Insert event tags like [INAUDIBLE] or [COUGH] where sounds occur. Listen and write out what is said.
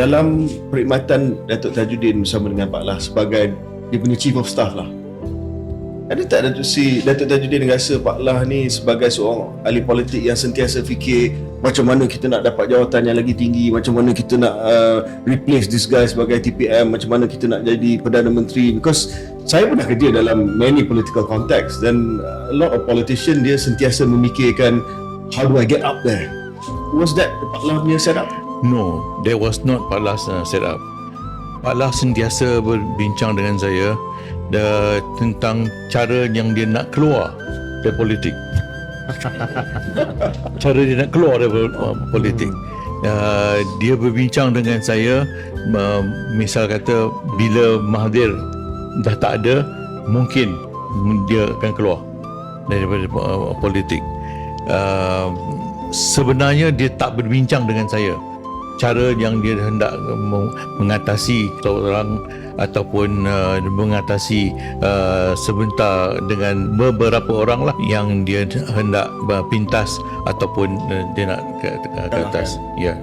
dalam perkhidmatan Datuk Tajuddin bersama dengan Pak Lah sebagai dia punya chief of staff lah. Ada tak Datuk si Datuk Tajuddin rasa Pak Lah ni sebagai seorang ahli politik yang sentiasa fikir macam mana kita nak dapat jawatan yang lagi tinggi, macam mana kita nak uh, replace this guy sebagai TPM, macam mana kita nak jadi Perdana Menteri because saya pernah kerja dalam many political context dan a lot of politician dia sentiasa memikirkan how do I get up there? Was that Pak Lah punya setup? No, that was not Pak Las uh, set up. Pak Las sentiasa berbincang dengan saya the, tentang cara yang dia nak keluar dari politik. [LAUGHS] cara dia nak keluar dari uh, politik. Uh, dia berbincang dengan saya uh, misal kata bila Mahathir dah tak ada mungkin dia akan keluar daripada uh, politik. Uh, sebenarnya dia tak berbincang dengan saya cara yang dia hendak meng- mengatasi orang ataupun uh, mengatasi uh, sebentar dengan beberapa orang lah yang dia hendak pintas ataupun uh, dia nak ke, ke, ke atas ya